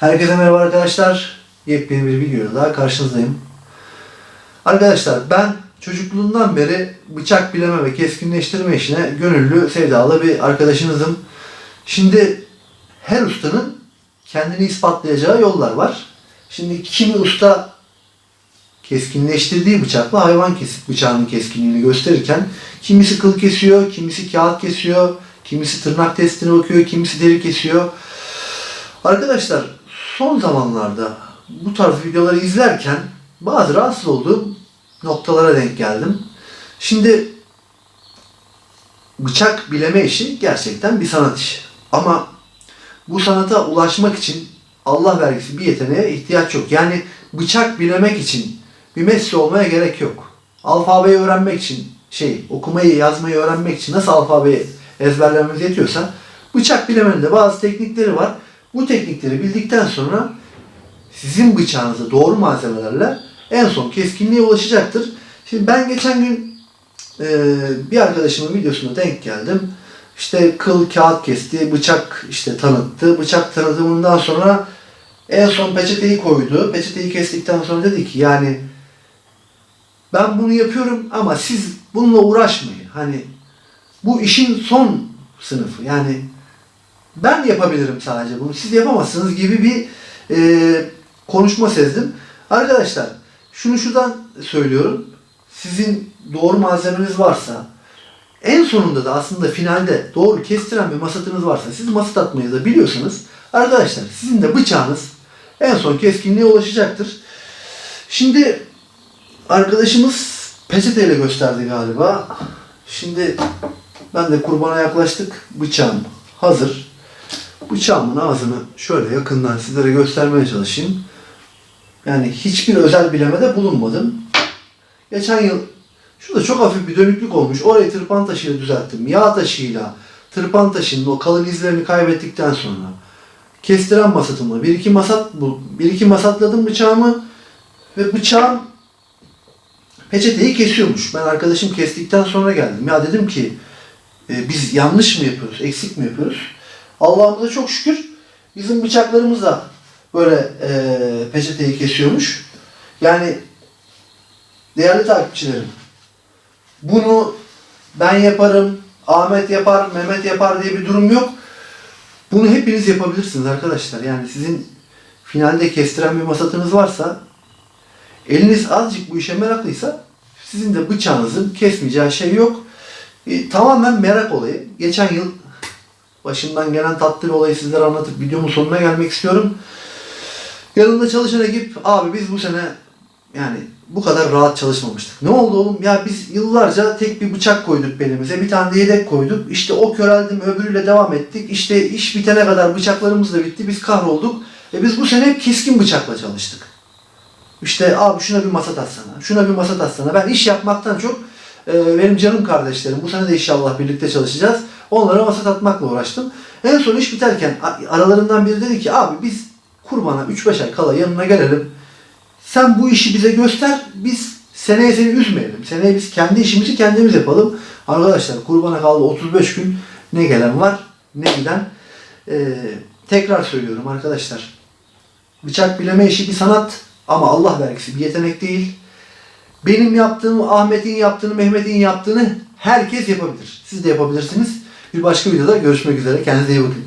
Herkese merhaba arkadaşlar. Yepyeni bir videoda daha karşınızdayım. Arkadaşlar ben çocukluğumdan beri bıçak bileme ve keskinleştirme işine gönüllü, sevdalı bir arkadaşınızım. Şimdi her ustanın kendini ispatlayacağı yollar var. Şimdi kimi usta keskinleştirdiği bıçakla hayvan kesip bıçağının keskinliğini gösterirken kimisi kıl kesiyor, kimisi kağıt kesiyor, kimisi tırnak testine bakıyor, kimisi deri kesiyor. Arkadaşlar son zamanlarda bu tarz videoları izlerken bazı rahatsız olduğum noktalara denk geldim. Şimdi bıçak bileme işi gerçekten bir sanat işi. Ama bu sanata ulaşmak için Allah vergisi bir yeteneğe ihtiyaç yok. Yani bıçak bilemek için bir Messi olmaya gerek yok. Alfabeyi öğrenmek için, şey okumayı yazmayı öğrenmek için nasıl alfabeyi ezberlememiz yetiyorsa bıçak bilemenin de bazı teknikleri var. Bu teknikleri bildikten sonra sizin bıçağınızı doğru malzemelerle en son keskinliğe ulaşacaktır. Şimdi ben geçen gün e, bir arkadaşımın videosuna denk geldim. İşte kıl kağıt kesti, bıçak işte tanıttı. Bıçak tanıtımından sonra en son peçeteyi koydu. Peçeteyi kestikten sonra dedi ki yani ben bunu yapıyorum ama siz bununla uğraşmayın. Hani bu işin son sınıfı. Yani ben yapabilirim sadece bunu. Siz yapamazsınız gibi bir e, konuşma sezdim. Arkadaşlar şunu şuradan söylüyorum. Sizin doğru malzemeniz varsa en sonunda da aslında finalde doğru kestiren bir masatınız varsa siz masat atmayı da biliyorsanız arkadaşlar sizin de bıçağınız en son keskinliğe ulaşacaktır. Şimdi arkadaşımız peçeteyle gösterdi galiba. Şimdi ben de kurbana yaklaştık. Bıçağım hazır. Bıçağımın ağzını şöyle yakından sizlere göstermeye çalışayım. Yani hiçbir özel bilemede bulunmadım. Geçen yıl şurada çok hafif bir dönüklük olmuş. Orayı tırpan taşıyla düzelttim. Yağ taşıyla tırpan taşının o kalın izlerini kaybettikten sonra kestiren masatımla bir iki masat bu bir iki masatladım bıçağımı ve bıçağım peçeteyi kesiyormuş. Ben arkadaşım kestikten sonra geldim. Ya dedim ki e, biz yanlış mı yapıyoruz, eksik mi yapıyoruz? Allah'ımıza çok şükür bizim bıçaklarımız da böyle e, peçeteyi kesiyormuş. Yani değerli takipçilerim bunu ben yaparım, Ahmet yapar, Mehmet yapar diye bir durum yok. Bunu hepiniz yapabilirsiniz arkadaşlar. Yani sizin finalde kestiren bir masatınız varsa eliniz azıcık bu işe meraklıysa sizin de bıçağınızın kesmeyeceği şey yok. E, tamamen merak olayı. Geçen yıl başımdan gelen tatlı bir olayı sizlere anlatıp videomun sonuna gelmek istiyorum. Yanımda çalışan ekip abi biz bu sene yani bu kadar rahat çalışmamıştık. Ne oldu oğlum? Ya biz yıllarca tek bir bıçak koyduk belimize. Bir tane de yedek koyduk. İşte o köreldim öbürüyle devam ettik. İşte iş bitene kadar bıçaklarımız da bitti. Biz kahrolduk. E biz bu sene hep keskin bıçakla çalıştık. İşte abi şuna bir masat atsana. Şuna bir masat atsana. Ben iş yapmaktan çok e, benim canım kardeşlerim. Bu sene de inşallah birlikte çalışacağız. Onlara masat atmakla uğraştım. En son iş biterken aralarından biri dedi ki abi biz kurbana 3-5 ay kala yanına gelelim. Sen bu işi bize göster. Biz seneye seni üzmeyelim. Seneye biz kendi işimizi kendimiz yapalım. Arkadaşlar kurbana kaldı 35 gün. Ne gelen var ne giden. Ee, tekrar söylüyorum arkadaşlar. Bıçak bileme işi bir sanat ama Allah vergisi bir yetenek değil. Benim yaptığımı, Ahmet'in yaptığını, Mehmet'in yaptığını herkes yapabilir. Siz de yapabilirsiniz. Bir başka videoda görüşmek üzere. Kendinize iyi bakın.